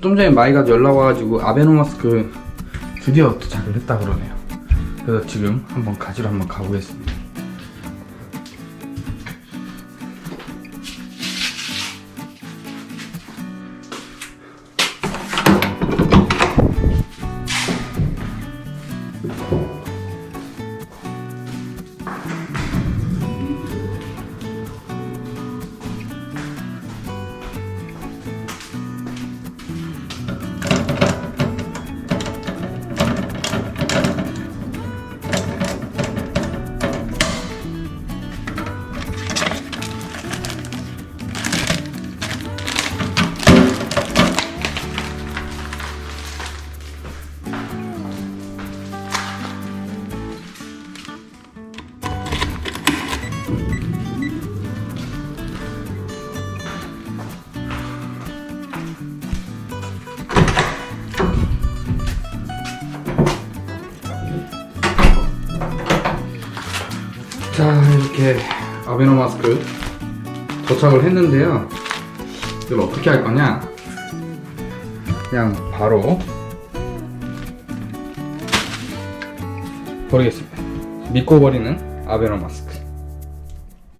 좀 전에 마이가 연락 와가지고 아베노 마스크 드디어 도착을 했다 그러네요. 그래서 지금 한번 가지러 한번 가보겠습니다. 자 이렇게 아베노 마스크 도착을 했는데요. 이걸 어떻게 할 거냐? 그냥 바로 버리겠습니다. 믿고 버리는 아베노 마스크